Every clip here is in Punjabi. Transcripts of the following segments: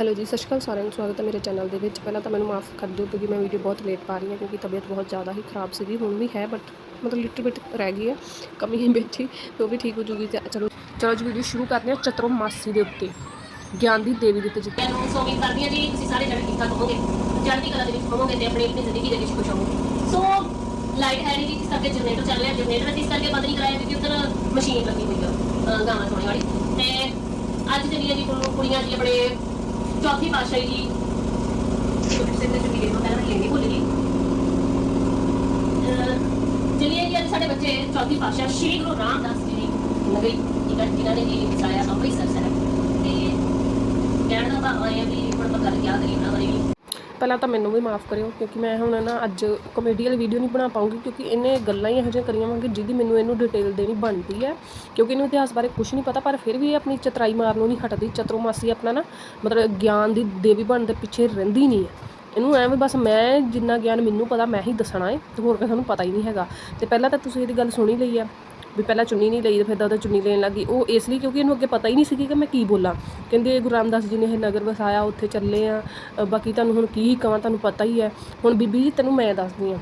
ਹੈਲੋ ਜੀ, ਸਤਿ ਸ਼੍ਰੀ ਅਕਾਲ ਸਾਰਿਆਂ ਨੂੰ, ਸਵਾਗਤ ਹੈ ਮੇਰੇ ਚੈਨਲ ਦੇ ਵਿੱਚ। ਪਹਿਲਾਂ ਤਾਂ ਮੈਨੂੰ ਮਾਫ ਕਰ ਦਿਓ ਕਿਉਂਕਿ ਮੈਂ ਵੀਡੀਓ ਬਹੁਤ ਲੇਟ ਪਾ ਰਹੀ ਹਾਂ, ਕਿਉਂਕਿ ਤਬੀਅਤ ਬਹੁਤ ਜ਼ਿਆਦਾ ਹੀ ਖਰਾਬ ਸੀਗੀ, ਹੁਣ ਵੀ ਹੈ ਬਟ ਮਤਲਬ ਲਿਟਲ ਬਿਟ ਰਹਿ ਗਈ ਹੈ, ਕਮੀ ਹੈ ਬੈਠੀ ਤੇ ਉਹ ਵੀ ਠੀਕ ਹੋ ਜੂਗੀ ਤੇ ਚਲੋ ਚਲੋ ਜੀ ਵੀਡੀਓ ਸ਼ੁਰੂ ਕਰਦੇ ਹਾਂ ਚਤਰੋ ਮਾਸੀ ਦੇ ਉੱਤੇ, ਗਿਆਨ ਦੀ ਦੇਵੀ ਦੇ ਉੱਤੇ ਜਿੱਤੇ। ਮੈਨੂੰ ਸੋ ਉਮੀਦ ਕਰਦੀ ਹਾਂ ਜੀ ਤੁਸੀਂ ਸਾਰੇ ਜਣੇ ਠੀਕ ਠਾਕ ਹੋਵੋਗੇ ਚੜ੍ਹਦੀ ਕਲਾ ਦੇ ਵਿੱਚ ਹੋਵੋਗੇ ਤੇ ਆਪਣੀ ਆਪਣੀ ਜ਼ਿੰਦਗੀ ਦੇ ਵਿੱਚ ਖੁਸ਼ ਹੋਵੋਗੇ। ਸੋ ਲਾਈਟ ਹੈ ਨਹੀਂ ਜੀ ਇਸ ਕਰਕੇ ਜਨਰੇਟਰ ਚੱਲ ਰਿਹਾ ਜਨਰੇਟਰ ਅਸੀਂ ਇਸ ਕਰਕੇ ਬੰਦ ਨਹੀਂ ਕਰਾਇਆ ਕਿਉਂਕਿ ਉੱਧਰ ਮਸ਼ੀਨ ਲੱਗੀ ਹੋਈ ਆ, ਅਹ ਗਾਵਾਂ ਚੋਣੇ ਵਾਲੀ। ਤੇ ਅੱਜ ਜਿਹੜੀ ਹੈ ਜੀ ਕੁ- ਕੁੜੀਆਂ ਜੀ ਆਪਣੇ ਚੌਥੀ ਪਾਤਸ਼ਾਹੀ ਜੀ। ਕਿਸੇ ਦੇ ਚੁੱਕੀ ਤੋਂ ਪਹਿਲਾਂ ਮੈਂ ਲੈਣੀ ਭੁੱਲ ਗਈ ਚਲਿਏ ਜੀ, ਅੱਜ ਸਾਡੇ ਬੱਚੇ ਚੌਥੀ ਪਾਤਸ਼ਾਹ ਸ਼੍ਰੀ ਗੁਰੂ ਰਾਮਦਾਸ ਜੀ ਦੀ ਨਗਰੀ ਠੀਕ ਹੈ ਜਿਨ੍ਹਾਂ ਨੇ ਜੀ ਵਸਾਇਆ ਅੰਮ੍ਰਿਤਸਰ ਸਾਹਿਬ। ਤੇ ਕਹਿਣ ਦਾ ਭਾਵ ਇਹ ਵੀ ਹੁਣ ਆਪਾਂ ਗੱਲ ਕਿਆ ਕਰੀਏ ਉਹਨਾਂ ਬਾਰੇ ਵੀ। ਪਹਿਲਾਂ ਤਾਂ ਮੈਨੂੰ ਵੀ ਮਾਫ ਕਰਿਓ, ਕਿਉਂਕਿ ਮੈਂ ਹੁਣ ਨਾ ਅੱਜ ਕਮੇਡੀ ਵਾਲੀ ਵੀਡੀਓ ਨਹੀਂ ਬਣਾ ਪਾਉਂਗੀ, ਕਿਉਂਕਿ ਇਹਨੇ ਗੱਲਾਂ ਹੀ ਇਹੋ ਜਿਹੀਆਂ ਕਰੀਆਂ ਵਾਂਗੇ, ਜਿਹਦੀ ਮੈਨੂੰ ਇਹਨੂੰ ਡਿਟੇਲ ਦੇਣੀ ਬਣਦੀ ਹੈ। ਕਿਉਂਕਿ ਇਹਨੂੰ ਇਤਿਹਾਸ ਬਾਰੇ ਕੁਝ ਨਹੀਂ ਪਤਾ, ਪਰ ਫਿਰ ਵੀ ਇਹ ਆਪਣੀ ਚਤਰਾਈ ਮਾਰਨੋਂ ਨਹੀਂ ਹਟਦੀ ਚਤਰੋ ਮਾਸੀ ਆਪਣਾ ਨਾ ਮਤਲਬ ਗਿਆਨ ਦੀ ਦੇਵੀ ਬਣਨ ਦੇ ਪਿੱਛੇ ਰਹਿੰਦੀ ਨਹੀਂ ਹੈ। ਇਹਨੂੰ ਐਵੇਂ ਬਸ ਮੈਂ ਜਿੰਨਾ ਗਿਆਨ ਮੈਨੂੰ ਪਤਾ, ਮੈਂ ਹੀ ਦੱਸਣਾ ਹੈ ਤੇ ਹੋਰ ਕਿਸੇ ਨੂੰ ਪਤਾ ਹੀ ਨਹੀਂ ਹੈਗਾ। ਤੇ ਪਹਿਲਾਂ ਤਾਂ ਤੁਸੀਂ ਇਹਦੀ ਗੱਲ ਸੁਣੀ ਲਈ ਹੈ। ਵੀ ਪਹਿਲਾਂ ਚੁੰਨੀ ਨਹੀਂ ਲਈ ਤੇ ਫਿਰ ਉਹਦਾ ਚੁੰਨੀ ਲੈਣ ਲੱਗੀ। ਉਹ ਇਸ ਲਈ ਕਿਉਂਕਿ ਇਹਨੂੰ ਅੱਗੇ ਪਤਾ ਹੀ ਨਹੀਂ ਸੀ ਕਿ ਮੈਂ ਕੀ ਬੋਲਾਂ। ਕਹਿੰਦੇ ਗੁਰੂ ਰਾਮਦਾਸ ਜੀ ਨੇ ਇਹ ਨਗਰ ਵਸਾਇਆ, ਉੱਥੇ ਚੱਲੇ ਆ। ਬਾਕੀ ਤੁਹਾਨੂੰ ਹੁਣ ਕੀ ਕਹਾਂ ਤੁਹਾਨੂੰ ਪਤਾ ਹੀ ਹੈ। ਹੁਣ ਬੀਬੀ ਜੀ, ਤੈਨੂੰ ਮੈਂ ਦੱਸਦੀ ਆ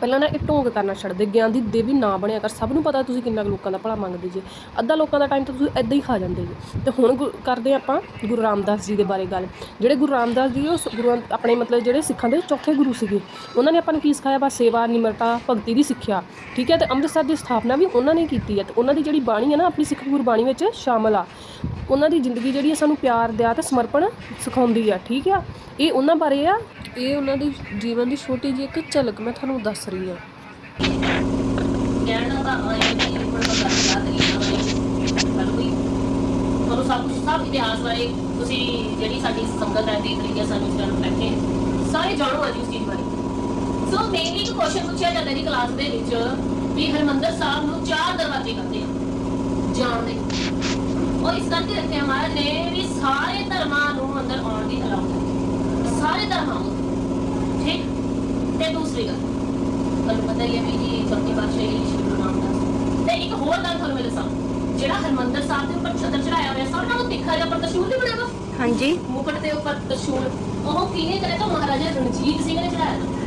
ਪਹਿਲਾਂ ਨਾ ਇਹ ਢੋਂਗ ਕਰਨਾ ਛੱਡ ਦੇ, ਗਿਆਨ ਦੀ ਦੇਵੀ ਨਾ ਬਣਿਆ ਕਰ। ਸਭ ਨੂੰ ਪਤਾ ਤੁਸੀਂ ਕਿੰਨਾ ਕੁ ਲੋਕਾਂ ਦਾ ਭਲਾ ਮੰਗਦੇ ਜੇ। ਅੱਧਾ ਲੋਕਾਂ ਦਾ ਟਾਈਮ ਤਾਂ ਤੁਸੀਂ ਐਦਾਂ ਹੀ ਖਾ ਜਾਂਦੇ ਜੇ। ਤੇ ਹੁਣ ਗੁ- ਕਰਦੇ ਹਾਂ ਆਪਾਂ ਗੁਰੂ ਰਾਮਦਾਸ ਜੀ ਦੇ ਬਾਰੇ ਗੱਲ। ਜਿਹੜੇ ਗੁਰੂ ਰਾਮਦਾਸ ਜੀ ਉਹ ਸ- ਗੁਰੂ ਆਪਣੇ ਮਤਲਬ ਜਿਹੜੇ ਸਿੱਖਾਂ ਦੇ ਚੌਥੇ ਗੁਰੂ ਸੀਗੇ। ਉਹਨਾਂ ਨੇ ਆਪਾਂ ਨੂੰ ਕੀ ਸਿਖਾਇਆ? ਬਸ ਸੇਵਾ, ਨਿਮਰਤਾ, ਭਗਤੀ ਦੀ ਸਿੱਖਿਆ। ਠੀਕ ਹੈ? ਤੇ ਅੰਮ੍ਰਿਤਸਰ ਦੀ ਸਥਾਪਨਾ ਵੀ ਉਹਨਾਂ ਨੇ ਕੀਤੀ ਹੈ। ਤੇ ਉਹਨਾਂ ਦੀ ਜਿਹੜੀ ਬਾਣੀ ਹੈ ਨਾ, ਆਪਣੀ ਸਿੱਖ ਗੁਰਬਾਣੀ ਵਿੱਚ ਸ਼ਾਮਲ ਆ। ਉਹਨਾਂ ਦੀ ਜ਼ਿੰਦਗੀ ਜਿਹੜੀ ਹੈ, ਸਾਨੂੰ ਪਿਆਰ ਦਿਆ ਤੇ ਸਮਰਪਣ ਸਿਖਾਉਂਦੀ ਆ ਠੀਕ ਆ? ਇਹ ਉਹਨਾਂ ਬਾਰੇ ਆ। ਇਹ ਉਹਨਾਂ ਦੀ ਜੀਵਨ ਦੀ ਛੋਟੀ ਜਿਹੀ ਇੱਕ ਝਲਕ ਮੈਂ ਤੁਹਾਨੂੰ ਦੱਸ ਰਹੀ ਆ। ਕਹਿਣ ਦਾ ਭਾਵ ਇਹ ਹੁਣ ਆਪਾਂ ਗੱਲ ਕਿਆ ਕਰੀਏ ਤੁਹਾਨੂੰ ਸਭ ਕੁਝ ਸਭ ਇਤਿਹਾਸ ਬਾਰੇ ਤੁਸੀਂ ਜਿਹੜੀ ਸਾਡੀ ਸੰਗਤ ਹੈ, ਦੇਖ ਰਹੀ ਹੈ ਸਾਨੂੰ ਇਸ ਟਾਈਮ ਬੈਠੇ ਸਾਰੇ ਜਾਣੋ ਅੱਜ ਉਸ ਚੀਜ਼ ਬਾਰੇ। ਸੋ ਮੇਨਲੀ ਇੱਕ ਕੁਐਸਚਨ ਪੁੱਛਿਆ ਜਾਂਦਾ ਜੀ ਕਲਾਸ ਦੇ ਵਿੱਚ ਵੀ ਹਰਮੰਦਰ ਸਾਹਿਬ ਨੂੰ ਚਾਰ ਦਰਵਾਜ਼ੇ ਕਹਿੰਦੇ ਆ, ਜਾਣ ਦੇ। ਉਹ ਇਸ ਕਰਕੇ ਰੱਖਿਆ ਮਹਾਰਾਜ ਨੇ ਵੀ ਸਾਰੇ ਧਰਮਾਂ ਨੂੰ ਅੰਦਰ ਆਉਣ ਦੀ ਅਲਾਉ ਸਾਰੇ ਧਰਮਾਂ ਨੂੰ। ਠੀਕ? ਤੇ ਦੂਸਰੀ ਗੱਲ ਤੁਹਾਨੂੰ ਪਤਾ ਹੀ ਹੈ ਵੀ ਜੀ ਚੌਥੀ ਪਾਤਸ਼ਾਹੀ ਸ਼੍ਰੀ ਗੁਰੂ ਰਾਮਦਾਸ ਤੇ ਇੱਕ ਹੋਰ ਗੱਲ ਤੁਹਾਨੂੰ ਮੈਂ ਦੱਸਾਂ ਜਿਹੜਾ ਹਰਮੰਦਰ ਸਾਹਿਬ ਦੇ ਉੱਪਰ ਛਤਰ ਚੜਾਇਆ ਹੋਇਆ ਸਭ ਨਾਲੋਂ ਤਿੱਖਾ ਜਿਹਾ ਪਰ ਤਸ਼ੂਲ ਨਹੀਂ ਬਣਿਆ ਵਾ। ਹਾਂਜੀ। ਮੁਕਟ ਦੇ ਉੱਪਰ ਤਸ਼ੂਲ। ਉਹ ਕਿਹਨੇ ਕਰਿਆ ਤਾਂ ਮਹਾਰਾਜਾ ਰਣਜੀਤ ਸਿੰਘ ਨੇ ਚੜਾਇਆ ਤਾ।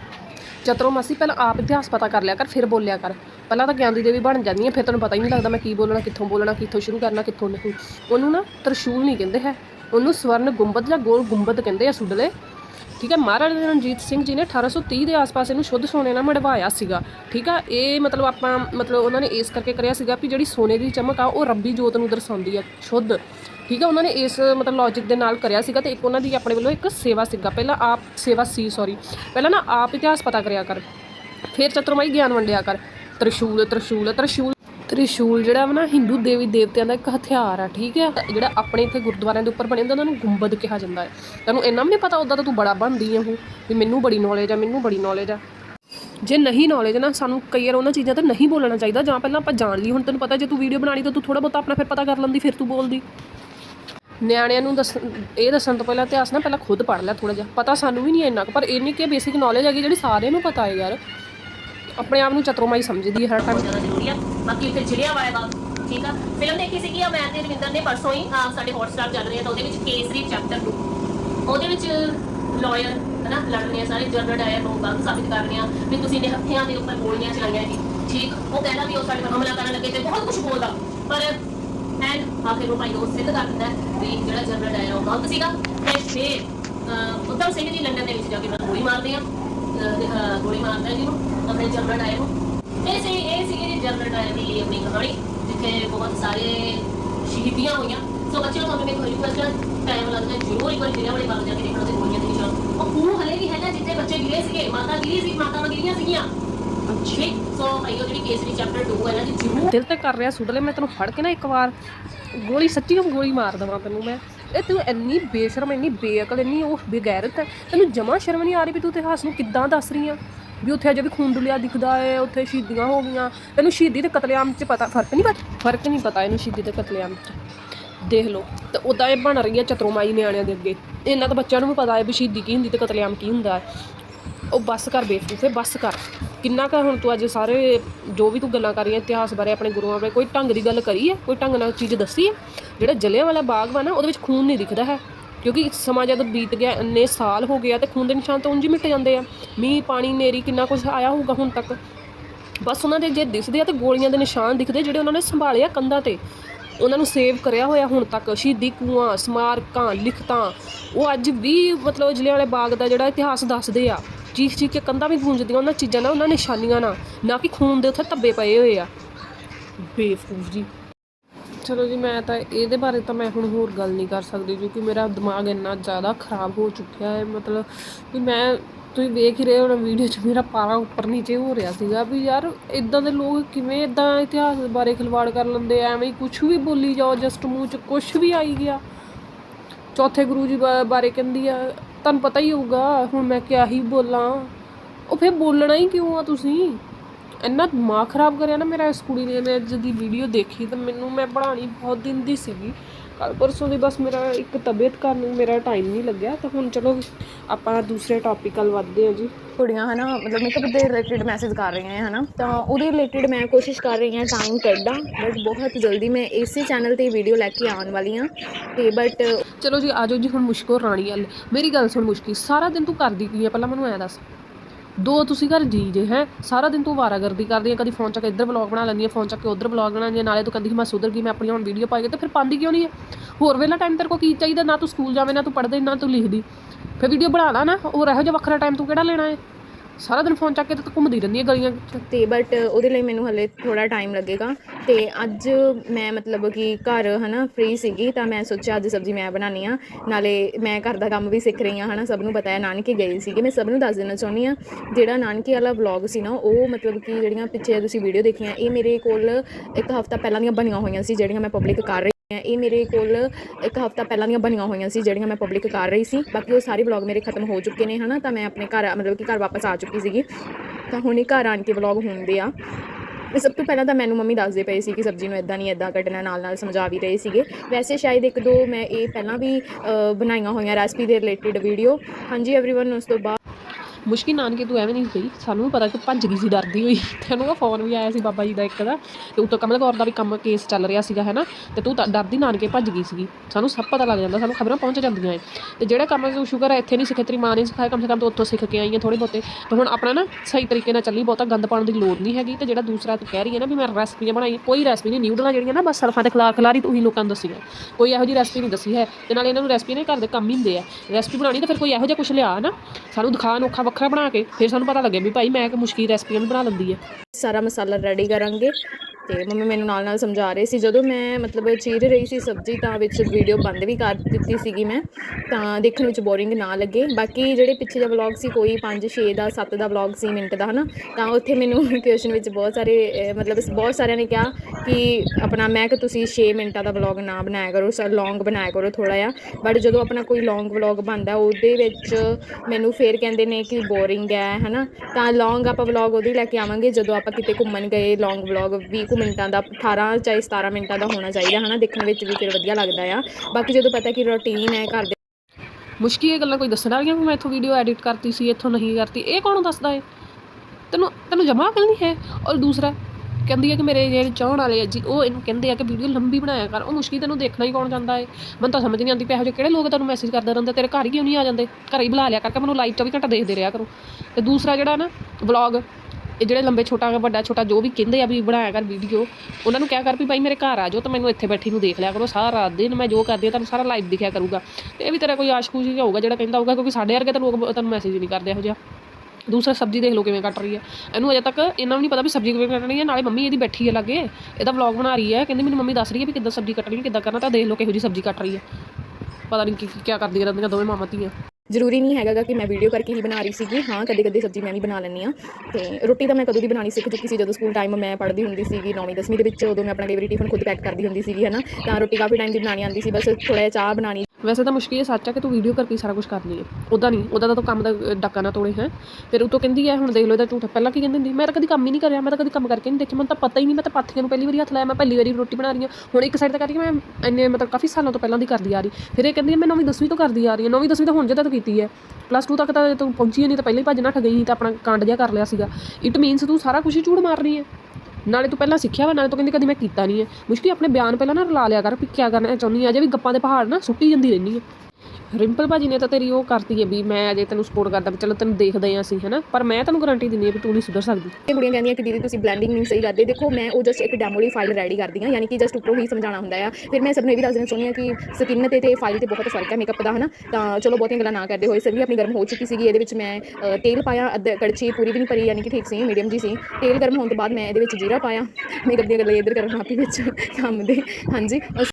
ਚਤਰੋ ਮਾਸੀ ਪਹਿਲਾਂ ਆਪ ਇਤਿਹਾਸ ਪਤਾ ਕਰ ਲਿਆ ਕਰ ਫਿਰ ਬੋਲਿਆ ਕਰ। ਪਹਿਲਾਂ ਤਾਂ ਗਿਆਨ ਦੀ ਦੇਵੀ ਬਣ ਜਾਂਦੀ ਹੈ ਫਿਰ ਤੈਨੂੰ ਪਤਾ ਹੀ ਨਹੀਂ ਲੱਗਦਾ ਮੈਂ ਕੀ ਬੋਲਣਾ ਕਿੱਥੋਂ ਬੋਲਣਾ ਕਿੱਥੋਂ ਸ਼ੁਰੂ ਕਰਨਾ ਕਿੱਥੋਂ ਨਹੀਂ। ਉਹਨੂੰ ਨਾ ਤਰਸ਼ੂਲ ਨਹੀਂ ਕਹਿੰਦੇ ਹੈ। ਉਹਨੂੰ ਸਵਰਨ ਗੁੰਬਦ ਜਾਂ ਗੋਲ ਗੁੰਬਦ ਕਹਿੰਦੇ ਆ ਸੁਡਲੇ। ਠੀਕ ਹੈ, ਮਹਾਰਾਜਾ ਰਣਜੀਤ ਸਿੰਘ ਜੀ ਨੇ 1830 ਦੇ ਆਸ-ਪਾਸ ਇਹਨੂੰ ਸ਼ੁੱਧ ਸੋਨੇ ਨਾਲ ਮੜਵਾਇਆ ਸੀਗਾ। ਠੀਕ ਆ, ਇਹ ਮਤਲਬ ਆਪਾਂ, ਮਤਲਬ ਉਹਨਾਂ ਨੇ ਇਸ ਕਰਕੇ ਕਰਿਆ ਸੀਗਾ ਵੀ ਜਿਹੜੀ ਸੋਨੇ ਦੀ ਚਮਕ ਆ, ਉਹ ਰੱਬੀ ਜੋਤ ਨੂੰ ਦਰਸਾਉਂਦੀ ਆ, ਸ਼ੁੱਧ। ਠੀਕ ਆ, ਉਹਨਾਂ ਨੇ ਇਸ, ਮਤਲਬ ਲੌਜੀਕ ਦੇ ਨਾਲ ਕਰਿਆ ਸੀਗਾ ਤੇ ਇੱਕ ਉਹਨਾਂ ਦੀ ਆਪਣੇ ਵੱਲੋਂ ਇੱਕ ਸੇਵਾ ਸੀਗਾ। ਪਹਿਲਾਂ ਆਪ ਸੇਵਾ ਸੀ ਸੌਰੀ ਪਹਿਲਾਂ ਨਾ ਆਪ ਇਤਿਹਾਸ ਪਤਾ ਕਰਿਆ ਕਰ। ਫਿਰ ਚਤੁਰਮਾਈ ਗਿਆਨ ਵੰਡਿਆ ਕਰ। ਤ੍ਰਿਸ਼ੂਲ ਤ੍ਰਿਸ਼ੂਲ ਤ੍ਰਿਸ਼ੂਲ ਤ੍ਰਿਸ਼ੂਲ ਜਿਹੜਾ ਵਾ ਨਾ ਹਿੰਦੂ ਦੇਵੀ ਦੇਵਤਿਆਂ ਦਾ ਇੱਕ ਹਥਿਆਰ ਆ ਠੀਕ ਹੈ ਜਿਹੜਾ ਆਪਣੇ ਇੱਥੇ ਗੁਰਦੁਆਰਿਆਂ ਦੇ ਉੱਪਰ ਬਣੇ ਹੁੰਦੇ ਉਹਨਾਂ ਨੂੰ ਗੁੰਬਦ ਕਿਹਾ ਜਾਂਦਾ ਹੈ। ਤੈਨੂੰ ਇੰਨਾ ਵੀ ਨਹੀਂ ਪਤਾ ਉਦਾਂ ਤਾਂ ਤੂੰ ਬੜਾ ਬਣਦੀ ਆ ਉਹ ਵੀ ਮੈਨੂੰ ਬੜੀ ਨੌਲੇਜ ਆ ਮੈਨੂੰ ਬੜੀ ਨੌਲੇਜ ਆ। ਜੇ ਨਹੀਂ ਨੌਲੇਜ ਨਾ ਸਾਨੂੰ ਕਈ ਵਾਰ ਉਹਨਾਂ ਚੀਜ਼ਾਂ ਤੇ ਨਹੀਂ ਬੋਲਣਾ ਚਾਹੀਦਾ ਜਾਂ ਪਹਿਲਾਂ ਆਪਾਂ ਜਾਣ ਲਈ ਹੁਣ ਤੈਨੂੰ ਪਤਾ ਜੇ ਤੂੰ ਵੀਡੀਓ ਬਣਾਣੀ ਤਾਂ ਤੂੰ ਥੋੜਾ ਬਹੁਤਾ ਆਪਣਾ ਫਿਰ ਪਤਾ ਕਰ ਲੈਂਦੀ ਫਿਰ ਤੂੰ ਬੋਲਦੀ। ਨਿਆਣਿਆਂ ਨੂੰ ਦੱਸ ਇਹ ਦੱਸਣ ਤੋਂ ਪਹਿਲਾਂ ਇਤਿਹਾਸ ਨਾ ਪਹਿਲਾਂ ਖੁਦ ਪੜ੍ਹ ਲੈ ਥੋੜਾ ਜਿਹਾ। ਪਤਾ ਸਾਨੂੰ ਵੀ ਨਹੀਂ ਇੰਨਾ ਕੁ, ਪਰ ਇੰਨੀ ਕਿ ਬੇਸਿਕ ਨੌਲੇਜ ਹੈਗੀ ਜਿਹੜੀ ਸਾਰਿਆਂ ਨੂੰ ਪਤਾ ਹੈ ਯਾਰ। ਆਪਣੇ ਆਪ ਨੂੰ ਚਤਰੋਮਾਈ ਸਮਝਦੀ ਹੈ ਹਰ ਟਾਈਮ ਜ਼ਿਆਦਾ ਜ਼ਰੂਰੀ ਆ। ਬਾਕੀ ਉੱਥੇ ਜ਼ਿਲ੍ਹਿਆ ਵਾਲੇ ਬਾਗ ਠੀਕ ਆ? ਫਿਲਮ ਦੇਖੀ ਸੀਗੀ ਆ ਮੈਂ ਤੇ ਰਵਿੰਦਰ ਨੇ ਪਰਸੋਂ ਹੀ। ਸਾਡੇ ਹੌਟਸਟਾਰ ਚੱਲ ਰਹੀ ਹੈ ਤਾਂ ਉਹਦੇ ਵਿੱਚ ਕੇਸਰੀ ਚੈਪਟਰ 2 ਉਹਦੇ ਵਿੱਚ ਲਾਇਰ ਹਨਾ ਲੜ ਆ ਸਾਰੇ ਜਨਰਲ ਡਾਇਰ ਨੂੰ ਗਲਤ ਸਾਬਿਤ ਕਰ ਆ ਵੀ ਤੁਸੀਂ ਨੇ ਹੱਥਿਆਂ ਦੇ ਉੱਪਰ ਗੋਲੀਆਂ ਚਲਾਈਆਂ ਜੀ ਠੀਕ? ਉਹ ਕਹਿੰਦਾ ਵੀ ਉਹ ਸਾਡੇ ਪਰ ਹਮਲਾ ਕਰਨ ਲੱਗੇ ਤੇ ਬਹੁਤ ਕੁਝ ਬੋਲਦਾ। ਪਰ ਐਨ ਆਖਿਰ ਨੂੰ ਭਾਈ ਉਹ ਸਿੱਧ ਕਰ ਦਿੰਦਾ ਵੀ ਜਿਹੜਾ ਜਨਰਲ ਡਾਇਰ ਉਹ ਗਲਤ ਸੀਗਾ। ਤੇ ਫਿਰ ਅਹ, ਸਿੰਘ ਜੀ ਲੰਡਨ ਦੇ ਵਿੱਚ ਜਾ ਕੇ ਉਹਨਾਂ ਗੋਲੀ ਮਾਰਦੇ ਆ। ਗੋਲੀ ਮਾਰਦਾ ਜੀ ਨੂੰ ਆਪਣੇ ਜਨਰਲ ਡਾਇਰ ਨੂੰ ਇਹ ਸੀ ਇਹ ਸੀ ਜੀ ਜਨਰਲ ਡਾਇਰ ਦੀ ਆਪਣੀ ਕਹਾਣੀ ਜਿੱਥੇ ਬਹੁਤ ਸਾਰੇ ਸ਼ਹੀਦੀਆਂ ਹੋਈਆਂ। ਸੋ ਬੱਚਿਆਂ ਨੂੰ ਤੁਹਾਨੂੰ ਕੋਈ ਰਿਕੁਐਸਟ ਟਾਈਮ ਲੱਗਦਾ ਹੈ, ਜ਼ਰੂਰ ਇੱਕ ਵਾਰ ਜ਼ਿਲ੍ਹਾ ਵਾਲੇ ਬਾਗ ਜਾ ਕੇ ਦੇਖਣਾ ਤੇ ਗੋਲੀਆਂ ਦੇ ਨਿਸ਼ਾਨ ਉਹ ਖੂਹ ਹਲੇ ਵੀ ਹੈਗਾ ਜਿੱਥੇ ਬੱਚੇ ਗਿਰੇ ਸੀਗੇ ਮਾਤਾ ਗਿਰੀ ਸੀ ਮਾਤਾ ਗਿਰੀਆਂ ਸੀਗੀਆਂ। ਠੀਕ? ਸੋ ਆਈਓ ਜਿਹੜੀ ਕੇਸਰੀ ਚੈਪਟਰ 2 ਹੈ ਨਾ ਜੀ ਜ਼ਰੂਰ ਦਿਲ ਤੇ ਕਰ ਰਿਹਾ ਸੁਡਲੇ ਮੈਂ ਤੈਨੂੰ ਫੜ ਕੇ ਨਾ ਇੱਕ ਵਾਰ। ਗੋਲੀ ਸੱਚੀ ਗੋਲੀ ਮਾਰ ਦਵਾਂ ਤੈਨੂੰ ਮੈਂ। ਇਹ ਤੂੰ ਇੰਨੀ ਬੇਸ਼ਰਮ, ਇੰਨੀ ਬੇਅਕਲ, ਇੰਨੀ ਉਹ ਬੇਗੈਰਤ ਹੈ। ਤੈਨੂੰ ਜਮਾ ਸ਼ਰਮ ਨਹੀਂ ਆ ਰਹੀ ਵੀ ਤੂੰ ਇਤਿਹਾਸ ਨੂੰ ਕਿੱਦਾਂ ਦੱਸ ਰਹੀ ਆ? ਵੀ ਉੱਥੇ ਅਜੇ ਵੀ ਖੂਨ ਡੁੱਲਿਆ ਦਿਖਦਾ ਹੈ ਉੱਥੇ ਸ਼ਹੀਦੀਆਂ ਹੋ ਗਈਆਂ। ਤੈਨੂੰ ਸ਼ਹੀਦੀ ਤੇ ਕਤਲੇਆਮ 'ਚ ਪਤਾ, ਫ਼ਰਕ ਨਹੀਂ ਪਤਾ? ਫ਼ਰਕ ਨਹੀਂ ਪਤਾ ਇਹਨੂੰ ਸ਼ਹੀਦੀ ਤੇ ਕਤਲੇਆਮ 'ਚ ਦੇਖ ਲਓ, ਤੇ ਉਦਾਂ ਇਹ ਬਣ ਰਹੀ ਹੈ ਚਤਰੋਮਾਈ ਨਿਆਣਿਆਂ ਦੇ ਅੱਗੇ। ਇਹਨਾਂ ਤਾਂ ਬੱਚਿਆਂ ਨੂੰ ਵੀ ਪਤਾ ਹੈ ਵੀ ਸ਼ਹੀਦੀ ਕੀ ਹੁੰਦੀ ਤੇ ਕਤਲੇਆਮ ਕੀ ਹੁੰਦਾ ਹੈ ਉਹ ਬੱਸ ਕਰ ਬੇਵਕੂਫੇ ਬੱਸ ਕਰ। ਕਿੰਨਾ ਕੁ ਹੁਣ ਤੂੰ ਅੱਜ ਸਾਰੇ ਜੋ ਵੀ ਤੂੰ ਗੱਲਾਂ ਕਰ ਰਹੀ ਹੈ ਇਤਿਹਾਸ ਬਾਰੇ ਆਪਣੇ ਗੁਰੂਆਂ ਬਾਰੇ, ਕੋਈ ਢੰਗ ਦੀ ਗੱਲ ਕਰੀ ਹੈ ਕੋਈ ਢੰਗ ਨਾਲ ਚੀਜ਼ ਦੱਸੀ ਹੈ? ਜਿਹੜਾ ਜਲਿਆਂ ਵਾਲਾ ਬਾਗ ਵਾ ਨਾ, ਉਹਦੇ ਵਿੱਚ ਖੂਨ ਨਹੀਂ ਦਿਖਦਾ ਹੈ। ਕਿਉਂਕਿ ਸਮਾਂ ਜਦ ਬੀਤ ਗਿਆ, ਇੰਨੇ ਸਾਲ ਹੋ ਗਏ ਆ ਤੇ ਖੂਨ ਦੇ ਨਿਸ਼ਾਨ ਤਾਂ ਉਂਝ ਹੀ ਮਿਟ ਜਾਂਦੇ ਆ। ਮੀਂਹ, ਪਾਣੀ ਨੇਰੀ ਕਿੰਨਾ ਕੁਝ ਆਇਆ ਹੋਊਗਾ ਹੁਣ ਤੱਕ। ਬਸ ਉਹਨਾਂ ਦੇ ਜੇ ਦਿਸਦੇ ਆ ਤੇ ਗੋਲੀਆਂ ਦੇ ਨਿਸ਼ਾਨ ਦਿਖਦੇ ਜਿਹੜੇ ਉਹਨਾਂ ਨੇ ਸੰਭਾਲੇ ਆ ਕੰਧਾਂ ਤੇ। ਉਹਨਾਂ ਨੂੰ ਸੇਵ ਕਰਿਆ ਹੋਇਆ ਹੁਣ ਤੱਕ। ਸ਼ਹੀਦੀ ਕੂਆਂ, ਸਮਾਰਕਾਂ, ਲਿਖਤਾਂ, ਉਹ ਅੱਜ ਵੀ ਮਤਲਬ ਜਲਿਆਂਵਾਲੇ ਬਾਗ ਦਾ ਜਿਹੜਾ ਇਤਿਹਾਸ ਦੱਸਦੇ ਆ। ਚੀਖ ਚੀਖ ਕੇ ਕੰਧਾਂ ਵੀ ਗੂੰਜਦੀਆਂ ਉਹਨਾਂ ਚੀਜ਼ਾਂ ਨਾਲ, ਉਹਨਾਂ ਨਿਸ਼ਾਨੀਆਂ ਨਾਲ, ਨਾ ਕਿ ਖੂਨ ਦੇ ਉੱਥੇ ਧੱਬੇ ਪਏ ਹੋਏ ਆ। ਬੇਵਕੂਫ ਜੀ। ਚਲੋ ਜੀ, ਮੈਂ ਤਾਂ ਇਹਦੇ ਬਾਰੇ ਤਾਂ ਮੈਂ ਹੁਣ ਹੋਰ ਗੱਲ ਨਹੀਂ ਕਰ ਸਕਦੀ, ਕਿਉਂਕਿ ਮੇਰਾ ਦਿਮਾਗ ਇੰਨਾ ਜ਼ਿਆਦਾ ਖਰਾਬ ਹੋ ਚੁੱਕਿਆ ਹੈ। ਮਤਲਬ ਕਿ ਮੈਂ, ਤੁਸੀਂ ਵੇਖ ਹੀ ਰਹੇ ਹੋ ਨਾ ਵੀਡੀਓ 'ਚ, ਮੇਰਾ ਪਾਰਾ ਉੱਪਰ ਨੀਚੇ ਹੋ ਰਿਹਾ ਸੀਗਾ ਵੀ ਯਾਰ ਇਦਾਂ ਦੇ ਲੋਕ ਕਿਵੇਂ ਇਦਾਂ ਇਤਿਹਾਸ ਬਾਰੇ ਖਿਲਵਾੜ ਕਰ ਲੈਂਦੇ ਐਵੇਂ ਹੀ ਕੁਝ ਵੀ ਬੋਲੀ ਜਾਓ, ਜਸਟ ਮੂੰਹ 'ਚ ਕੁਝ ਵੀ ਆਈ ਗਿਆ। ਚੌਥੇ ਗੁਰੂ ਜੀ ਬਾ- ਬਾਰੇ ਕਹਿੰਦੀ ਆ ਤੁਹਾਨੂੰ ਪਤਾ ਹੀ ਹੋਊਗਾ, ਹੁਣ ਮੈਂ ਕਿਆ ਹੀ ਬੋਲਾਂ। ਉਹ ਫਿਰ ਬੋਲਣਾ ਹੀ ਕਿਉਂ ਆ ਤੁਸੀਂ? ਇੰਨਾ ਦਿਮਾਗ ਖਰਾਬ ਕਰਿਆ ਨਾ ਮੇਰਾ ਇਸ ਕੁੜੀ ਨੇ, ਮੈਂ ਅੱਜ ਦੀ ਵੀਡੀਓ ਦੇਖੀ ਤਾਂ ਮੈਨੂੰ, ਮੈਂ ਬਣਾਉਣੀ ਬਹੁਤ ਦਿਨ ਦੀ ਸੀਗੀ। ਕੱਲ ਪਰਸੋਂ ਦੀ ਬਸ ਮੇਰਾ ਇੱਕ ਤਬੀਅਤ ਕਾਰਨ ਮੇਰਾ ਟਾਈਮ ਨਹੀਂ ਲੱਗਿਆ ਤਾਂ ਹੁਣ ਚਲੋ ਆਪਾਂ ਦੂਸਰੇ ਟੌਪਿਕ ਵੱਲ ਵੱਧਦੇ ਹਾਂ ਜੀ। ਕੁੜੀਆਂ ਹਨਾ ਮਤਲਬ ਮੇਕਅਪ ਦੇ ਰਿਲੇਟਡ ਮੈਸੇਜ ਕਰ ਰਹੀਆਂ ਹੈ ਹਨਾ। ਤਾਂ ਉਹਦੇ ਰਿਲੇਟਡ ਮੈਂ ਕੋਸ਼ਿਸ਼ ਕਰ ਰਹੀ ਹਾਂ ਟਾਈਮ ਕੱਢਾਂ ਬਟ ਬਹੁਤ ਜਲਦੀ ਮੈਂ ਇਸੇ ਚੈਨਲ ਤੇ ਵੀਡੀਓ ਲੈ ਕੇ ਆਉਣ ਵਾਲੀ ਹਾਂ। ਤੇ ਬਟ ਚਲੋ ਜੀ ਆਜੋ ਜੀ ਹੁਣ ਮੁਸ਼ਕੋ ਰਾਣੀ ਵੱਲ। ਮੇਰੀ ਗੱਲ ਸੁਣ ਮੁਸ਼ਕੀ ਸਾਰਾ ਦਿਨ ਤੂੰ ਕਰਦੀ ਕੀ ਆ? ਪਹਿਲਾਂ ਮੈਨੂੰ ਐ ਦੱਸ। ਦੋ ਤੁਸੀਂ ਘਰ ਜੀ ਜੇ ਹੈ, ਸਾਰਾ ਦਿਨ ਤੂੰ ਵਾਰਾਗਰਦੀ ਕਰਦੀ ਹੈ, ਕਦੀ ਫੋਨ ਚੱਕ ਕੇ ਇੱਧਰ ਵਲੌਗ ਬਣਾ ਲੈਂਦੀ ਆ ਫੋਨ ਚੱਕ ਕੇ ਉੱਧਰ ਵਲੌਗ ਬਣਾਉਂਦੀ ਆ ਨਾਲੇ ਤੂੰ ਕਹਿੰਦੀ ਸੀ ਮੈਂ ਸੁਧਰ ਗਈ, ਮੈਂ ਆਪਣੀ ਹੁਣ ਵੀਡੀਓ ਪਾਈ ਤੇ ਫਿਰ ਪਾਉਂਦੀ ਕਿਉਂ ਨਹੀਂ ਹੈ? ਹੋਰ ਵੇਲਾ ਟਾਈਮ ਤੇਰੇ ਕੋ ਕੀ ਚਾਹੀਦਾ, ਨਾ ਤੂੰ ਸਕੂਲ ਜਾਵੇਂ, ਨਾ ਤੂੰ ਪੜ੍ਹਦੇ, ਨਾ ਤੂੰ ਲਿਖਦੀ। ਫਿਰ ਵੀਡੀਓ ਬਣਾ ਲਾ ਨਾ ਉਹ ਇਹੋ ਜਿਹਾ ਵੱਖਰਾ ਟਾਈਮ ਤੂੰ ਕਿਹੜਾ ਲੈਣਾ ਹੈ? ਸਾਰਾ ਦਿਨ ਫੋਨ ਚੱਕ ਕੇ ਤਾਂ ਘੁੰਮਦੀ ਰਹਿੰਦੀ ਹੈ ਗਲੀਆਂ 'ਚ ਤੇ ਬਟ ਉਹਦੇ ਲਈ ਮੈਨੂੰ ਹਲੇ ਥੋੜਾ ਟਾਈਮ ਲੱਗੇਗਾ। ਤੇ ਅੱਜ ਮੈਂ ਮਤਲਬ ਕਿ ਘਰ ਹਨਾ ਫ੍ਰੀ ਸੀਗੀ ਤਾਂ ਮੈਂ ਸੋਚਿਆ ਅੱਜ ਸਬਜ਼ੀ ਮੈਂ ਬਣਾਉਣੀ ਆ। ਨਾਲੇ ਮੈਂ ਘਰ ਦਾ ਕੰਮ ਵੀ ਸਿੱਖ ਰਹੀ ਹਾਂ ਹਨਾ, ਸਭ ਨੂੰ ਪਤਾ ਹੈ ਨਾਨਕੇ ਗਏ ਸੀਗੇ। ਮੈਂ ਸਭ ਨੂੰ ਦੱਸ ਦੇਣਾ ਚਾਹੁੰਦੀ ਆ ਜਿਹੜਾ ਨਾਨਕੇ ਵਾਲਾ ਵਲੌਗ ਸੀ ਨਾ, ਉਹ ਮਤਲਬ ਕਿ ਜਿਹੜੀਆਂ ਪਿੱਛੇ ਤੁਸੀਂ ਵੀਡੀਓ ਦੇਖੀਆਂ, ਇਹ ਮੇਰੇ ਕੋਲ ਇੱਕ ਹਫਤਾ ਪਹਿਲਾਂ ਦੀਆਂ ਬਣੀਆਂ ਹੋਈਆਂ ਸੀ, ਜਿਹੜੀਆਂ ਮੈਂ ਪਬਲਿਕ ਕਰ ਰਹੀ ਇਹ ਮੇਰੇ ਕੋਲ ਇੱਕ ਹਫਤਾ ਪਹਿਲਾਂ ਦੀਆਂ ਬਣੀਆਂ ਹੋਈਆਂ ਸੀ ਜਿਹੜੀਆਂ ਮੈਂ ਪਬਲਿਕ ਕਰ ਰਹੀ ਸੀ ਬਾਕੀ ਉਹ ਸਾਰੇ ਵਲੌਗ ਮੇਰੇ ਖਤਮ ਹੋ ਚੁੱਕੇ ਨੇ ਹਨਾ ਤਾਂ ਮੈਂ ਆਪਣੇ ਘਰ ਮਤਲਬ ਕਿ ਘਰ ਵਾਪਸ ਆ ਚੁੱਕੀ ਸੀਗੀ ਤਾਂ ਹੁਣ ਇਹ ਘਰ ਆਣ ਕੇ ਵਲੌਗ ਹੁੰਦੇ ਆ ਤੇ ਸਭ ਤੋਂ ਪਹਿਲਾਂ ਤਾਂ ਮੈਨੂੰ ਮੰਮੀ ਦੱਸਦੇ ਪਏ ਸੀ ਕਿ ਸਬਜ਼ੀ ਨੂੰ ਇਦਾਂ ਨਹੀਂ ਇਦਾਂ ਕੱਟਣਾ ਨਾਲ ਨਾਲ ਸਮਝਾ ਵੀ ਰਹੇ ਸੀਗੇ ਵੈਸੇ ਸ਼ਾਇਦ ਇੱਕ ਦੋ ਮੈਂ ਇਹ ਪਹਿਲਾਂ ਵੀ ਅ, ਬਣਾਈਆਂ ਹੋਈਆਂ ਰੈਸਪੀ ਦੇ ਰਿਲੇਟਡ ਵੀਡੀਓ ਹਾਂਜੀ एवरीवन ਉਸ ਤੋਂ ਬਾਅਦ ਮੁਸ਼ਕਿਲ ਨਾਨਕੇ ਤੂੰ ਐਵੇਂ ਨਹੀਂ ਗਈ ਸਾਨੂੰ ਪਤਾ ਕਿ ਭੱਜ ਗਈ ਸੀ, ਡਰਦੀ ਹੋਈ। ਤੈਨੂੰ ਉਹ ਫੋਨ ਵੀ ਆਇਆ ਸੀ ਬਾਬਾ ਜੀ ਦਾ ਇੱਕ ਦਾ। ਤੇ ਉੱਤੋਂ ਕਮਲ ਕੌਰ ਦਾ ਵੀ ਕੰਮ ਕੇਸ ਚੱਲ ਰਿਹਾ ਸੀਗਾ ਹੈ ਨਾ ਤੇ ਤੂੰ ਡਰਦੀ ਨਾਨਕੇ ਭੱਜ ਗਈ ਸੀਗੀ। ਸਾਨੂੰ ਸਭ ਪਤਾ ਲੱਗ ਜਾਂਦਾ, ਸਾਨੂੰ ਖਬਰਾਂ ਪਹੁੰਚ ਜਾਂਦੀਆਂ ਏ ਤੇ ਜਿਹੜਾ ਕੰਮ ਤੂੰ ਸ਼ੁਕਰ ਹੈ ਇੱਥੇ ਨਹੀਂ ਸਿੱਖੇ ਤੇਰੀ ਮਾਂ ਨੇ ਸਿਖਾਇਆ, ਕਮ ਸੇ ਕਮ ਤੂੰ ਉੱਥੋਂ ਸਿੱਖ ਕੇ ਆਈ ਹੈ ਥੋੜੇ ਬਹੁਤੇ। ਤੇ ਹੁਣ ਆਪਣਾ ਨਾ ਸਹੀ ਤਰੀਕੇ ਨਾਲ ਚੱਲੀ, ਬਹੁਤਾ ਗੰਦ ਪਾਉਣ ਦੀ ਲੋੜ ਨਹੀਂ ਹੈਗੀ। ਤੇ ਜਿਹੜਾ ਦੂਸਰਾ ਤੂੰ ਕਹਿ ਰਹੀ ਹੈ ਨਾ ਵੀ ਮੈਂ ਰੈਸਪੀਆਂ ਬਣਾਈਆਂ ਕੋਈ ਰੈਸਪੀ ਨਹੀਂ ਨਿਊਡਲਾਂ ਜਿਹੜੀਆਂ ਨਾ ਬਸ ਸਰਫਾਂ ਤੇ ਖਿਲਾਰ ਖਿਲਾਰੀ ਤੂੰ ਹੀ ਲੋਕਾਂ ਨੂੰ ਦੱਸੀਆਂ ਕੋਈ ਇਹੋ ਜਿਹੀ ਰੈਸਪੀ ਨਹੀਂ ਦੱਸੀ ਹੈ। ਤੇ ਨਾਲ ਇਹਨਾਂ ਨੂੰ ਰੈਸਪੀ ਨੇ ਘਰ ਦੇ ਕੰਮ ਹੀ ਹੁੰਦੇ ਆ ਰੈਸਪੀ ਬਣਾਉਣੀ ਤਾਂ ਫਿਰ ਕੋਈ ਇਹੋ ਜਿਹਾ ਕੁਝ ਲਿਆ ਨਾ ਸਾਨੂੰ ਦਿਖਾ ਅਨੋਖਾ ਵੱਖਰਾ ਬਣਾ ਕੇ, ਫਿਰ ਸਾਨੂੰ ਪਤਾ ਲੱਗੇ ਵੀ ਭਾਈ ਮੈਂ ਕਿ ਮੁਸ਼ਕਿਲ ਰੈਸਪੀਆਂ ਵੀ ਬਣਾ ਲੈਂਦੀ ਹੈ ਸਾਰਾ ਮਸਾਲਾ ਰੈਡੀ ਕਰਾਂਗੇ। ਤੇ ਮੰਮੀ ਮੈਨੂੰ ਨਾਲ ਨਾਲ ਸਮਝਾ ਰਹੇ ਸੀ। ਜਦੋਂ ਮੈਂ ਮਤਲਬ ਚੀਰ ਰਹੀ ਸੀ ਸਬਜ਼ੀ, ਤਾਂ ਵਿੱਚ ਵੀਡੀਓ ਬੰਦ ਵੀ ਕਰ ਦਿੱਤੀ ਸੀਗੀ ਮੈਂ। ਤਾਂ ਦੇਖਣ ਵਿੱਚ ਬੋਰਿੰਗ ਨਾ ਲੱਗੇ। ਬਾਕੀ ਜਿਹੜੇ ਪਿੱਛੇ ਦਾ ਵਲੌਗ ਸੀ, ਕੋਈ 5 6 ਦਾ 7 ਦਾ ਵਲੌਗ ਸੀ ਮਿੰਟ ਦਾ, ਹਨਾ? ਤਾਂ ਉੱਥੇ ਮੈਨੂੰ ਕੁਐਸਚਨ ਵਿੱਚ ਬਹੁਤ ਸਾਰੇ ਮਤਲਬ ਬਹੁਤ ਸਾਰਿਆਂ ਨੇ ਕਿਹਾ ਕਿ ਆਪਣਾ ਮੈਂ ਕਿ ਤੁਸੀਂ 6 ਮਿੰਟਾਂ ਦਾ ਵਲੌਗ ਨਾ ਬਣਾਇਆ ਕਰੋ ਸਰ ਲੌਂਗ ਬਣਾਇਆ ਕਰੋ ਥੋੜਾ ਜਿਹਾ। ਬਟ ਜਦੋਂ ਆਪਣਾ ਕੋਈ ਲੌਂਗ ਵਲੌਗ ਬਣਦਾ, ਉਹਦੇ ਵਿੱਚ ਮੈਨੂੰ ਫੇਰ ਕਹਿੰਦੇ ਨੇ ਕਿ ਬੋਰਿੰਗ ਹੈ, ਹਨਾ? ਤਾਂ ਲੌਂਗ ਆਪਾਂ ਵਲੌਗ ਉਹਦੀ ਲੈ ਕੇ ਆਵਾਂਗੇ। ਜਦੋਂ ਆਪਾਂ ਕਿਤੇ ਘੁੰਮਣ ਗਏ ਲੌਂਗ ਵਲੌਗ ਵੀ ਮਿੰਟਾਂ ਦਾ 18 ਚਾਹੇ 17 ਮਿੰਟਾਂ ਦਾ ਹੋਣਾ ਚਾਹੀਦਾ, ਹਨਾ? ਦੇਖਣ ਵਿੱਚ ਵੀ ਫਿਰ ਵਧੀਆ ਲੱਗਦਾ ਆ। ਬਾਕੀ ਜਦੋਂ ਪਤਾ ਕਿ ਰੁਟੀਨ ਹੈ ਘਰ ਦੇ ਮੁਸ਼ਕਿਲ ਇਹ ਗੱਲਾਂ ਕੋਈ ਦੱਸਣ ਵਾਲੀਆਂ ਵੀ ਮੈਂ ਇੱਥੋਂ ਵੀਡੀਓ ਐਡਿਟ ਕਰਤੀ ਸੀ, ਇੱਥੋਂ ਨਹੀਂ ਕਰਤੀ। ਇਹ ਕੌਣ ਦੱਸਦਾ ਏ? ਤੈਨੂੰ ਤੈਨੂੰ ਜਮਾ ਅਕਲ ਨਹੀਂ ਹੈ? ਔਰ ਦੂਸਰਾ, ਕਹਿੰਦੀ ਹੈ ਕਿ ਮੇਰੇ ਜਿਹੜੇ ਚਾਹਣ ਵਾਲੇ ਆ ਜੀ, ਉਹ ਇਹਨੂੰ ਕਹਿੰਦੇ ਆ ਕਿ ਵੀਡੀਓ ਲੰਬੀ ਬਣਾਇਆ ਕਰ। ਉਹ ਮੁਸ਼ਕਿਲ ਤੈਨੂੰ ਦੇਖਣਾ ਹੀ ਕੌਣ ਜਾਂਦਾ ਏ? ਮੈਨੂੰ ਤਾਂ ਸਮਝ ਨਹੀਂ ਆਉਂਦੀ ਪਈ ਇਹੋ ਜਿਹੇ ਕਿਹੜੇ ਲੋਕ ਤੈਨੂੰ ਮੈਸੇਜ ਕਰਦੇ ਰਹਿੰਦੇ? ਤੇਰੇ ਘਰ ਹੀ ਕਿਉਂ ਨਹੀਂ ਆ ਜਾਂਦੇ? ਘਰ ਹੀ ਬੁਲਾ ਲਿਆ ਕਰਕੇ ਮੈਨੂੰ ਲਾਈਵ 24 ਘੰਟਾ ਦੇਖਦੇ ਰਿਹਾ ਕਰੋ। ਤੇ ਦੂਸਰਾ ਜਿਹੜਾ ਨਾ ਵਲੌਗ ਇਹ ਜਿਹੜੇ ਲੰਬੇ ਛੋਟਾ ਵੱਡਾ ਛੋਟਾ ਜੋ ਵੀ ਕਹਿੰਦੇ ਆ ਵੀ ਬਣਾਇਆ ਕਰ ਵੀਡੀਓ ਉਹਨਾਂ ਨੂੰ ਕਿਹਾ ਕਰ ਵੀ ਭਾਈ ਮੇਰੇ ਘਰ ਆ ਜਾਓ ਤਾਂ ਮੈਨੂੰ ਇੱਥੇ ਬੈਠੀ ਨੂੰ ਦੇਖ ਲਿਆ ਕਰੋ, ਸਾਰਾ ਦਿਨ ਮੈਂ ਜੋ ਕਰਦੀ ਆ ਤੁਹਾਨੂੰ ਸਾਰਾ ਲਾਈਵ ਦਿਖਿਆ ਕਰੂਗਾ। ਤੇ ਇਹ ਵੀ ਤੇਰਾ ਕੋਈ ਆਸ਼ਕੂਸ਼ ਹੀ ਹੋਊਗਾ ਜਿਹੜਾ ਕਹਿੰਦਾ ਹੋਊਗਾ ਕਿਉਂਕਿ ਸਾਡੇ ਵਰਗੇ ਤਾਂ ਲੋਕ ਤੁਹਾਨੂੰ ਮੈਸੇਜ ਨਹੀਂ ਕਰਦੇ ਇਹੋ ਜਿਹਾ। ਦੂਸਰਾ ਸਬਜ਼ੀ ਦੇਖ ਲਓ ਕਿਵੇਂ ਕੱਟ ਰਹੀ ਹੈ ਇਹਨੂੰ ਅਜੇ ਤੱਕ ਇਹਨਾਂ ਨੂੰ ਨਹੀਂ ਪਤਾ ਵੀ ਸਬਜ਼ੀ ਕਿਵੇਂ ਕੱਟਣੀ ਹੈ ਨਾਲੇ ਮੰਮੀ ਇਹਦੀ ਬੈਠੀ ਹੈ ਲੱਗੇ, ਇਹਦਾ ਵਲੌਗ ਬਣਾ ਰਹੀ ਹੈ ਕਹਿੰਦੀ ਮੈਨੂੰ ਮੰਮੀ ਦੱਸ ਰਹੀ ਹੈ ਵੀ ਕਿੱਦਾਂ ਸਬਜ਼ੀ ਕੱਟਣੀ ਹੈ ਕਿੱਦਾਂ ਕਰਨਾ, ਤਾਂ ਦੇਖ ਲਓ ਕਿਹੋ ਜਿਹੀ ਸਬਜ਼ੀ ਕੱਟ ਰਹੀ ਹੈ ਪਤਾ ਨਹੀਂ ਕੀ ਕੀ ਕਰਦੀਆਂ ਰਹਿੰਦੀਆਂ ਦੋਵੇਂ ਮਾਮਾ ਧੀਆਂ। ਜ਼ਰੂਰੀ ਨਹੀਂ ਹੈਗਾ ਕਿ ਮੈਂ ਵੀਡੀਓ ਕਰਕੇ ਹੀ ਬਣਾ ਰਹੀ ਸੀਗੀ। ਹਾਂ ਕਦੇ ਕਦੇ ਸਬਜ਼ੀ ਮੈਂ ਵੀ ਬਣਾ ਲੈਂਦੀ ਆ ਤੇ ਰੋਟੀ ਤਾਂ ਮੈਂ ਕਦੋਂ ਦੀ ਬਣਾਉਣੀ ਸਿੱਖ ਚੁੱਕੀ ਸੀ? ਜਦੋਂ ਸਕੂਲ ਟਾਈਮ ਮੈਂ ਪੜ੍ਹਦੀ ਹੁੰਦੀ ਸੀਗੀ 9ਵੀਂ 10ਵੀਂ ਦੇ ਵਿੱਚ, ਉਦੋਂ ਮੈਂ ਆਪਣਾ ਕਈ ਟਿਫਨ ਖੁਦ ਪੈਕ ਕਰਦੀ ਹੁੰਦੀ ਸੀਗੀ, ਹਨਾ? ਤਾਂ ਰੋਟੀ ਕਾਫੀ ਟਾਈਮ ਦੀ ਬਣਾਉਣੀ ਆਉਂਦੀ ਸੀ, ਬਸ ਥੋੜਾ ਜਿਹਾ ਚਾਹ ਬਣਾਉਣੀ। ਵੈਸੇ ਤਾਂ ਮੁਸ਼ਕਿਲ ਹੈ ਸੱਚ ਹੈ ਕਿ ਤੂੰ ਵੀਡੀਓ ਕਰਕੇ ਹੀ ਸਾਰਾ ਕੁਝ ਕਰ ਲਈਏ। ਉਦਾਂ ਨਹੀਂ ਉਦਾਂ ਤਾਂ ਤੂੰ ਕੰਮ ਦਾ ਡੱਕਾ ਨਾ ਤੋੜੇ, ਹੈ? ਫਿਰ ਉਤੋਂ ਕਹਿੰਦੀ ਹੈ ਹੁਣ ਦੇਖ ਲਓ ਇਹਦਾ ਝੂਠ ਪਹਿਲਾਂ ਕੀ ਕਹਿੰਦੀ ਹੁੰਦੀ ਮੈਂ ਤਾਂ ਕਦੀ ਕੰਮ ਹੀ ਨਹੀਂ ਕਰਿਆ, ਮੈਂ ਤਾਂ ਕਦੀ ਕੰਮ ਕਰਕੇ ਨਹੀਂ ਦੇਖਿਆ। ਮੈਨੂੰ ਤਾਂ ਪਤਾ ਹੀ ਨਹੀਂ, ਮੈਂ ਤਾਂ ਪਾਥੀਆਂ ਨੂੰ ਪਹਿਲੀ ਵਾਰੀ ਹੱਥ ਲਾਇਆ, ਮੈਂ ਪਹਿਲੀ ਵਾਰੀ ਰੋਟੀ ਬਣਾ ਰਹੀ ਹਾਂ। ਹੁਣ ਇੱਕ ਸਾਈਡ ਤਾਂ ਤੇ ਰਹੀ ਮੈਂ ਇੰਨੇ ਮਤਲਬ ਕਾਫੀ ਸਾਲਾਂ ਤੋਂ ਪਹਿਲਾਂ ਦੀ ਕਰਦੀ ਆ ਰਹੀ। ਫਿਰ ਇਹ ਕਹਿੰਦੀ ਹੈ ਮੈਂ ਨੌਵੀਂ, ਦਸਵੀਂ ਤੋਂ ਕਰਦੀ ਆ ਰਹੀ ਹਾਂ। ਨੌਵੀਂ, ਦਸਵੀਂ ਤਾਂ ਹੁਣ ਜਦੋਂ ਤੱਕ ਕੀਤੀ ਹੈ। ਪਲੱਸ 2 ਤੱਕ ਤਾਂ ਤੂੰ ਪਹੁੰਚੀ ਹੀ ਨਹੀਂ ਤਾਂ ਪਹਿਲਾਂ ਹੀ ਭੱਜ ਨੱਠ ਗਈ ਸੀ ਤਾਂ ਆਪਣਾ ਕਾਂਡ ਜਿਹਾ ਕਰ ਲਿਆ ਸੀਗਾ। ਇਟ ਮੀਨਸ ਤੂੰ ਸਾਰਾ ਕੁਝ ਹੀ ਝੂਠ ਮਾਰ ਰਹੀ ਹੈ। ਨਾਲੇ ਤੂੰ ਪਹਿਲਾਂ ਸਿੱਖਿਆ ਵਾ, ਨਾਲੇ ਤੂੰ ਕਹਿੰਦੀ ਕਦੀ ਮੈਂ ਕੀਤਾ ਨਹੀਂ ਹੈ। ਮੁਸ਼ਕਿਲ ਆਪਣੇ ਬਿਆਨ ਪਹਿਲਾਂ ਨਾ ਰਲਾ ਲਿਆ ਕਰ ਵੀ ਕੀ ਕਰਨਾ ਚਾਹੁੰਦੀ ਆ ਜੇ ਵੀ ਗੱਪਾਂ ਦੇ ਪਹਾੜ ਨਾ ਸੁੱਟੀ ਜਾਂਦੀ ਰਹਿੰਦੀ ਹੈ। ਰਿੰਪਲ ਭਾਜੀ ਨੇ ਤਾਂ ਤੇਰੀ ਉਹ ਕਰਤੀ ਹੈ ਵੀ ਮੈਂ ਅਜੇ ਤੈਨੂੰ ਸਪੋਰਟ ਕਰਦਾ ਵੀ ਚਲੋ ਤੈਨੂੰ ਦੇਖਦੇ ਹਾਂ ਅਸੀਂ, ਹੈਨਾ? ਪਰ ਮੈਂ ਤੈਨੂੰ ਗਾਰੰਟੀ ਦਿੰਦੀ ਹਾਂ ਵੀ ਤੂੰ ਨਹੀਂ ਸੁਧਰ ਸਕਦੀ। ਇਹ ਕੁੜੀਆਂ ਕਹਿੰਦੀਆਂ ਕਿ ਦੀਦੀ ਤੁਸੀਂ ਬਲੈਂਡਿੰਗ ਨਹੀਂ ਸਹੀ ਕਰਦੇ। ਦੇਖੋ, ਮੈਂ ਉਹ ਜਸਟ ਇੱਕ ਡੈਮੋ ਲਈ ਫਾਈਲ ਰੈਡੀ ਕਰਦੀ ਹਾਂ, ਯਾਨੀ ਕਿ ਜਸਟ ਉੱਪਰੋਂ ਹੀ ਸਮਝਾਉਣਾ ਹੁੰਦਾ ਆ। ਫਿਰ ਮੈਂ ਸਭ ਨੂੰ ਇਹ ਵੀ ਦੱਸ ਦੇਣਾ ਚਾਹੁੰਦੀ ਹਾਂ ਕਿ ਸਕਿਨ ਤੇ ਤੇ ਫਾਈਲ ਤੇ ਬਹੁਤ ਫ਼ਰਕ ਹੈ ਮੇਕਅਪ ਦਾ, ਹਨਾ? ਤਾਂ ਚਲੋ ਬਹੁਤੀਆਂ ਗੱਲਾਂ ਨਾ ਕਰਦੇ ਹੋਏ ਸਿਰ ਵੀ ਆਪਣੀ ਗਰਮ ਹੋ ਚੁੱਕੀ ਸੀਗੀ, ਇਹਦੇ ਵਿੱਚ ਮੈਂ ਤੇਲ ਪਾਇਆ, ਅੱਧ ਕੜਛੀ ਪੂਰੀ ਵੀ ਨਹੀਂ ਭਰੀ, ਯਾਨੀ ਕਿ ਠੀਕ ਸੀ ਮੀਡੀਅਮ ਜੀ ਸੀ। ਤੇਲ ਗਰਮ ਹੋਣ ਤੋਂ ਬਾਅਦ ਮੈਂ ਇਹਦੇ ਵਿੱਚ ਜੀਰਾ ਪਾਇਆ ਮੇਕਅਪ ਦੀਆਂ ਗੱਲਾਂ ਇੱਧਰ ਕਰਨ ਆਪੀ ਵਿੱਚ ਕੰਮ ਦੇ। ਹਾਂਜੀ ਉਸ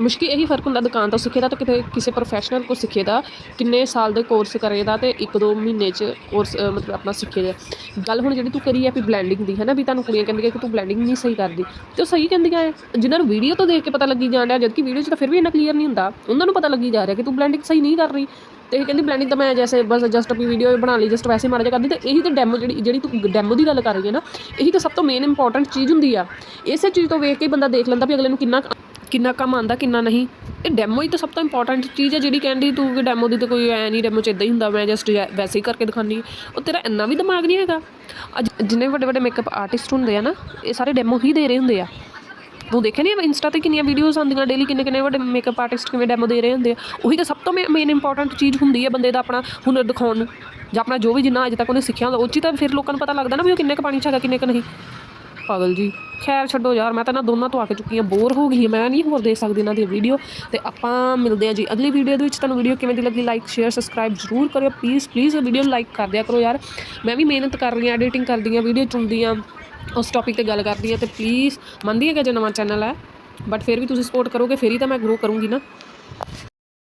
ਮੁਸ਼ਕਿਲ ਇਹੀ ਫ਼ਰਕ ਹੁੰਦਾ ਦੁਕਾਨ ਤੋਂ ਸਿੱਖੇ ਦਾ ਤੇ ਕਿਤੇ ਕਿਸੇ ਪ੍ਰੋਫੈਸ਼ਨਲ ਕੋ ਸਿੱਖੇ ਦਾ, ਕਿੰਨੇ ਸਾਲ ਦੇ ਕੋਰਸ ਕਰੇ ਦਾ ਤੇ ਇੱਕ ਦੋ ਮਹੀਨੇ ਚ ਕੋਰਸ ਮਤਲਬ ਆਪਣਾ ਸਿੱਖੇ ਦਾ। ਗੱਲ ਹੁਣ ਜਿਹੜੀ ਤੂੰ ਕਰੀ ਹੈ ਵੀ ਬਲੈਂਡਿੰਗ ਦੀ ਹੈ ਨਾ ਵੀ ਤੁਹਾਨੂੰ ਕੁੜੀਆਂ ਕਹਿੰਦੀਆਂ ਕਿ ਤੂੰ ਬਲੈਂਡਿੰਗ ਨਹੀਂ ਸਹੀ ਕਰਦੀ, ਤੇ ਉਹ ਸਹੀ ਕਹਿੰਦੀਆਂ ਹੈ ਜਿਨ੍ਹਾਂ ਨੂੰ ਵੀਡੀਓ ਤੋਂ ਦੇਖ ਕੇ ਪਤਾ ਲੱਗੀ ਜਾਣ ਰਿਹਾ ਜਦਕਿ ਵੀਡੀਓ 'ਚ ਤਾਂ ਫਿਰ ਵੀ ਇੰਨਾ ਕਲੀਅਰ ਨਹੀਂ ਹੁੰਦਾ, ਉਹਨਾਂ ਨੂੰ ਪਤਾ ਲੱਗੀ ਜਾ ਰਿਹਾ ਕਿ ਤੂੰ ਬਲੈਂਡਿੰਗ ਸਹੀ ਨਹੀਂ ਕਰ ਰਹੀ। ਤੇ ਇਹ ਕਹਿੰਦੀ ਬਲੈਂਡਿੰਗ ਤਾਂ ਮੈਂ ਜੈਸੇ ਬਸ ਜਸਟ ਆਪਣੀ ਵੀਡੀਓ ਬਣਾ ਲਈ ਜਸਟ ਵੈਸੇ ਮਾੜਾ ਜਿਹਾ ਕਰਦੀ, ਤੇ ਇਹੀ ਤਾਂ ਡੈਮੋ ਜਿਹੜੀ ਜਿਹੜੀ ਤੂੰ ਡੈਮੋ ਦੀ ਗੱਲ ਕਰ ਰਹੀ ਹੈ ਨਾ, ਇਹੀ ਤਾਂ ਸਭ ਤੋਂ ਮੇਨ ਇੰਪੋਰਟੈਂਟ ਚੀਜ਼ ਹੁੰਦੀ ਆ। ਇਸੇ ਚੀਜ਼ ਤੋਂ ਵੇਖ ਕੇ ਬੰਦਾ ਦੇਖ ਲੈਂਦਾ ਵੀ ਅਗਲੇ ਨੂੰ ਕਿੰਨਾ ਕਿੰਨਾ ਕੰਮ ਆਂਦਾ ਕਿੰਨਾ ਨਹੀਂ। ਇਹ ਡੈਮੋ ਹੀ ਤਾਂ ਸਭ ਤੋਂ ਇੰਪੋਰਟੈਂਟ ਚੀਜ਼ ਹੈ ਜਿਹੜੀ ਕਹਿੰਦੀ ਤੂੰ ਕਿ ਡੈਮੋ ਦੀ ਤਾਂ ਕੋਈ ਐ ਨਹੀਂ ਡੈਮੋ ਚ ਇਦਾਂ ਹੀ ਹੁੰਦਾ, ਮੈਂ ਜਸਟ ਵੈਸੇ ਹੀ ਕਰਕੇ ਦਿਖਾਉਂਦੀ ਹਾਂ। ਉਹ ਤੇਰਾ ਇੰਨਾ ਵੀ ਦਿਮਾਗ ਨਹੀਂ ਹੈਗਾ। ਅੱਜ ਜਿੰਨੇ ਵੱਡੇ ਵੱਡੇ ਮੇਕਅਪ ਆਰਟਿਸਟ ਹੁੰਦੇ ਆ ਨਾ, ਇਹ ਸਾਰੇ ਡੈਮੋ ਹੀ ਦੇ ਰਹੇ ਹੁੰਦੇ ਆ। ਤੂੰ ਦੇਖਿਆ ਨਹੀਂ, ਇੰਸਟਾ ਤੇ ਕਿੰਨੀਆਂ ਵੀਡੀਓਜ਼ ਆਉਂਦੀਆਂ ਡੇਲੀ ਕਿੰਨੇ ਕਿੰਨੇ ਵੱਡੇ ਮੇਕਅਪ ਆਰਟਿਸਟ ਕਿਵੇਂ ਡੈਮੋ ਦੇ ਰਹੇ ਹੁੰਦੇ ਆ। ਉਹੀ ਤਾਂ ਸਭ ਤੋਂ ਮੇਨ ਇੰਪੋਰਟੈਂਟ ਚੀਜ਼ ਹੁੰਦੀ ਹੈ ਬੰਦੇ ਦਾ ਆਪਣਾ ਹੁਨਰ ਦਿਖਾਉਣ। ਨੂੰ ਜਾਂ ਆਪਣਾ ਜੋ ਵੀ ਜਿੰਨਾ ਅਜੇ ਤੱਕ ਉਹਨੇ ਸਿੱਖਿਆ ਹੁੰਦਾ, ਉਹ 'ਚ ਹੀ ਤਾਂ ਫਿਰ ਲੋਕਾਂ ਨੂੰ ਪਤਾ ਲੱਗਦਾ ਨਾ ਵੀ ਉਹ ਕਿੰਨੇ ਕੁ ਪਾਣੀ 'ਚ ਹੈਗਾ, ਕਿੰਨੇ ਕੁ ਨਹੀਂ। ਪਾਗਲ ਜੀ। ਖੈਰ ਛੱਡੋ ਯਾਰ, ਮੈਂ ਤਾਂ ਨਾ ਦੋਨਾਂ ਤੋਂ ਆ ਕੇ ਚੁੱਕੀ ਹਾਂ ਬੋਰ ਹੋ। ਗਈ ਮੈਂ ਨਹੀਂ ਹੋਰ ਦੇਖ ਸਕਦੀ ਇਹਨਾਂ ਦੀ ਵੀਡੀਓ ਤੇ ਆਪਾਂ ਮਿਲਦੇ ਹਾਂ ਜੀ ਅਗਲੀ ਵੀਡੀਓ ਦੇ ਵਿੱਚ। ਤੁਹਾਨੂੰ ਵੀਡੀਓ ਕਿਵੇਂ ਦੀ ਲੱਗੀ ਲਾਈਕ ਸ਼ੇਅਰ ਸਬਸਕ੍ਰਾਈਬ ਜ਼ਰੂਰ ਕਰਿਓ। ਪਲੀਜ਼ ਪਲੀਜ਼ ਵੀਡੀਓ ਲਾਈਕ ਕਰ ਦਿਆ ਕਰੋ ਯਾਰ। ਮੈਂ ਵੀ ਮਿਹਨਤ ਕਰ ਰਹੀ ਹਾਂ ਐਡੀਟਿੰਗ ਕਰਦੀ ਹਾਂ ਵੀਡੀਓ ਚੁਣਦੀ ਹਾਂ ਉਸ ਟੌਪਿਕ ਤੇ ਗੱਲ ਕਰਦੀ ਹਾਂ ਤੇ ਪਲੀਜ਼ ਮੰਨਦੀ ਹੈ ਕਿ ਜੇ ਨਵਾਂ ਚੈਨਲ ਹੈ ਬਟ ਫਿਰ ਵੀ ਤੁਸੀਂ ਸਪੋਰਟ ਕਰੋਗੇ, ਫਿਰ ਹੀ ਤਾਂ ਮੈਂ ਗਰੋ ਕਰੂੰਗੀ ਨਾ।